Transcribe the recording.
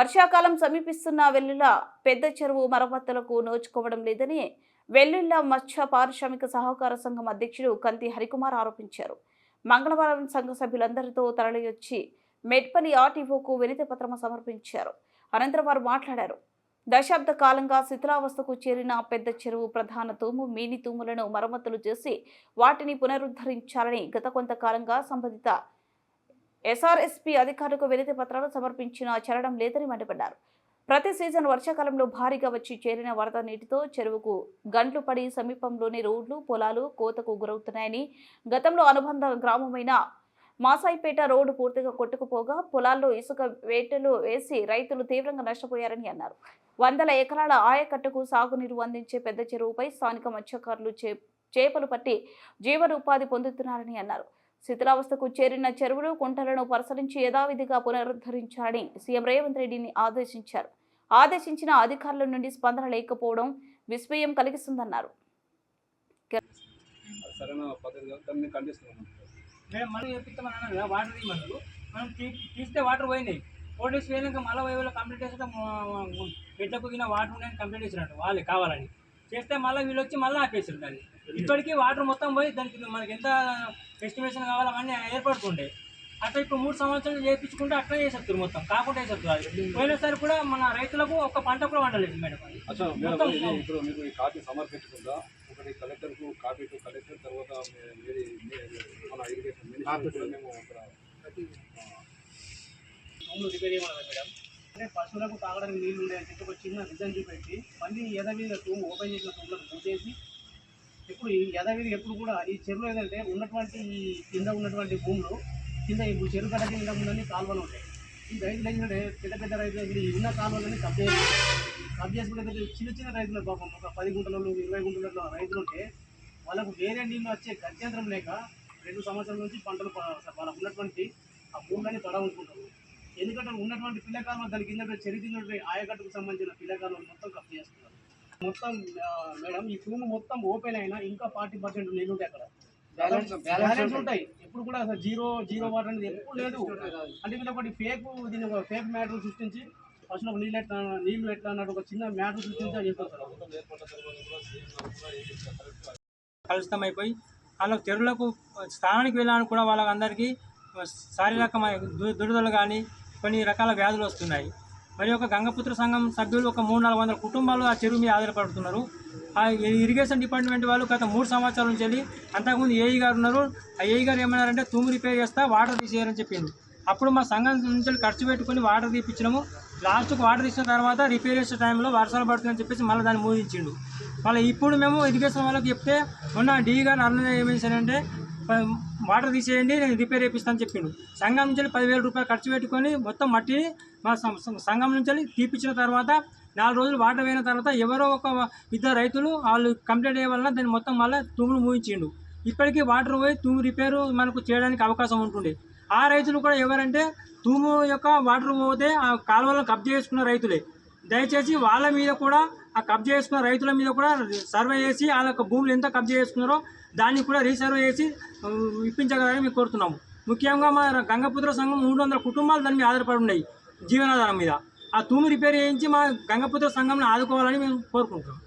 వర్షాకాలం సమీపిస్తున్న వెల్లుల పెద్ద చెరువు మరమ్మతులకు నోచుకోవడం లేదని వెల్లుల్ల మత్స్య పారిశ్రామిక సహకార సంఘం అధ్యక్షుడు కంతి హరికుమార్ ఆరోపించారు. మంగళవారం సంఘ సభ్యులందరితో తరలివచ్చి మెట్పల్లి ఆర్టీఓకు వినతి పత్రం సమర్పించారు. అనంతరం వారు మాట్లాడారు. దశాబ్ద కాలంగా శిథిలావస్థకు చేరిన పెద్ద చెరువు ప్రధాన తూము మీని తూములను మరమ్మతులు చేసి వాటిని పునరుద్ధరించాలని గత కొంతకాలంగా సంబంధిత ఎస్ఆర్ఎస్పీ అధికారులకు వినతి పత్రాలు సమర్పించినా చెరడం లేదని మండిపడ్డారు. ప్రతి సీజన్ వర్షాకాలంలో భారీగా వచ్చి చేరిన వరద నీటితో చెరువుకు గంట్లు పడి సమీపంలోని రోడ్లు పొలాలు కోతకు గురవుతున్నాయని గతంలో అనుబంధ గ్రామమైన మాసాయిపేట రోడ్డు పూర్తిగా కొట్టుకుపోగా పొలాల్లో ఇసుక వేటలు వేసి రైతులు తీవ్రంగా నష్టపోయారని అన్నారు. వందల ఎకరాల ఆయకట్టుకు సాగునీరు అందించే పెద్ద చెరువుపై స్థానిక మత్స్యకారులు చే చేపలు పట్టి జీవనోపాధి పొందుతున్నారని అన్నారు. శిథిలావస్థకు చేరిన చెరువులు కుంటలను పరిశీలించి యథావిధిగా పునరుద్ధరించాలని సీఎం రేవంత్ రెడ్డిని ఆదేశించారు. ఆదేశించిన అధికారుల నుండి స్పందన లేకపోవడం విస్మయం కలిగిస్తుందన్నారు. తీస్తే వాటర్ పోయినాయి. ఫోర్ డేస్ పోయినాక మళ్ళీ కంప్లీట్ చేస్తే బిడ్డకు దిన వాటర్ ఉన్నాయని కంప్లీట్ చేసినట్టు వాళ్ళే కావాలని. చేస్తే మళ్ళీ వీళ్ళు వచ్చి మళ్ళీ ఆపేసారు దాన్ని. ఇప్పటికీ వాటర్ మొత్తం పోయి దానికి మనకి ఎంత ఎస్టిమేషన్ కావాలో అవన్నీ ఏర్పడుతుండే. అట్లా ఇప్పుడు మూడు సంవత్సరాలు చేయించుకుంటే అట్లా చేసేస్తారు మొత్తం కాకుండా చేసేస్తారు పోయినసారి కూడా మన రైతులకు ఒక పంట కూడా వండలేదు మేడం ఇప్పుడు మీకు ఈ కాపీ సమర్పించకుండా ఒకటి కలెక్టర్కు కాపీ టు కలెక్టర్ తర్వాత మన ఇరిగేషన్ మేము రిపేర్ చేయమన్నారు మేడం. అంటే పశువులకు తాగడానికి నీళ్ళు ఉండే చెప్పి ఒక చిన్న విజన్ చూపెట్టి మళ్ళీ ఈ యథావిధిగా తూము ఓపెన్ చేసిన తూములకు మూసేసి ఇప్పుడు ఈ యథావిధిగా ఎప్పుడు కూడా ఈ చెరువులో ఏదంటే ఉన్నటువంటి ఈ కింద ఉన్నటువంటి భూములు కింద ఇప్పుడు చెరువు కట్ట కింద ఉందని కాలువలు ఉంటాయి. ఈ రైతులు ఏంటంటే పెద్ద పెద్ద రైతులు ఈ ఉన్న కాలువలని కబ్జా కబ్జా చేసుకుంటే చిన్న చిన్న రైతులు పాపం ఒక పది గుంటలలో ఇరవై గుంటలలో రైతులు ఉంటే వాళ్ళకు వేరే నీళ్ళు వచ్చే గత్యంతరం లేక రెండు సంవత్సరాల నుంచి పంటలు వాళ్ళకు ఉన్నటువంటి ఆ భూములని పడ ఉంచుకుంటారు ఎందుకంటే ఉన్నటువంటి పిల్లకాలం దాని కింద చెరి కింద ఆయకట్టుకు సంబంధించిన పిల్లకాలం మొత్తం కప్ చేస్తున్నారు. మొత్తం మేడం ఈ తూము మొత్తం ఓపెన్ అయినా ఇంకా ఫార్టీ పర్సెంట్ నీళ్ళు ఉంటాయి అక్కడ బ్యాలెన్స్ ఉంటాయి. ఎప్పుడు కూడా అసలు జీరో జీరో వాటర్ అనేది ఎప్పుడు లేదు. అంటే వీళ్ళు ఒకటి ఫేక్ దీని ఒక ఫేక్ మ్యాటర్ సృష్టించి ఫస్ట్ ఒక నీళ్ళు ఎట్లా నీళ్ళు ఎట్లా అన్నట్టు ఒక చిన్న మ్యాటర్ సృష్టించి చెప్తారు కలుషితం అయిపోయి వాళ్ళకు చెరువులకు స్థానానికి వెళ్ళడానికి కూడా వాళ్ళకందరికీ శారీరకమైన దు- దురదలు కానీ కొన్ని రకాల వ్యాధులు వస్తున్నాయి. మరి ఒక గంగపుత్ర సంఘం సభ్యులు ఒక మూడు నాలుగు వందల కుటుంబాలు ఆ చెరువు మీద ఆధారపడుతున్నారు. ఆ ఇరిగేషన్ డిపార్ట్మెంట్ వాళ్ళు గత మూడు సంవత్సరాల నుంచి వెళ్ళి అంతకుముందు ఏఈ గారు ఉన్నారు. ఆ ఏఈ గారు ఏమన్నారంటే తూము రిపేర్ చేస్తా వాటర్ తీసేయాలని చెప్పింది అప్పుడు మా సంఘం నుంచి ఖర్చు పెట్టుకుని వాటర్ తీపించినాము లాస్ట్కు వాటర్ తీసిన తర్వాత రిపేర్ చేసే టైంలో వర్షాలు పడుతుందని చెప్పేసి మళ్ళీ దాన్ని మూదించిండు మళ్ళీ ఇప్పుడు మేము ఇరిగేషన్ వాళ్ళకి చెప్తే ఉన్న డీ గారు అన్న ఏం చేశారంటే వాటర్ తీసేయండి నేను రిపేర్ చేపిస్తాను చెప్పిండు. సంఘం నుంచి పదివేల రూపాయలు ఖర్చు పెట్టుకొని మొత్తం మట్టిని మా సంఘం నుంచి వెళ్ళి తీపిచ్చిన తర్వాత నాలుగు రోజులు వాటర్ పోయిన తర్వాత ఎవరో ఒక ఇద్దరు రైతులు వాళ్ళు కంప్లైంట్ అయ్యే వలన దాన్ని మొత్తం మళ్ళీ తూములు మూయించిండు. ఇప్పటికీ వాటర్ పోయి తూము రిపేరు మనకు చేయడానికి అవకాశం ఉంటుండే. ఆ రైతులు కూడా ఎవరంటే తూము యొక్క వాటర్ పోతే ఆ కాలువలను కబ్జా చేసుకున్న రైతులే. దయచేసి వాళ్ళ మీద కూడా ఆ కబ్జా చేసుకున్న రైతుల మీద కూడా సర్వే చేసి వాళ్ళ యొక్క భూములు ఎంత కబ్జా చేసుకున్నారో దాన్ని కూడా రీసర్వే చేసి ఇప్పించగలని మేము కోరుతున్నాము. ముఖ్యంగా మా గంగపుత్ర సంఘం మూడు వందల కుటుంబాలు దాని మీద ఆధారపడి ఉన్నాయి జీవనాధారం మీద. ఆ తూము రిపేర్ చేయించి మా గంగపుత్ర సంఘంని ఆదుకోవాలని మేము కోరుకుంటున్నాం.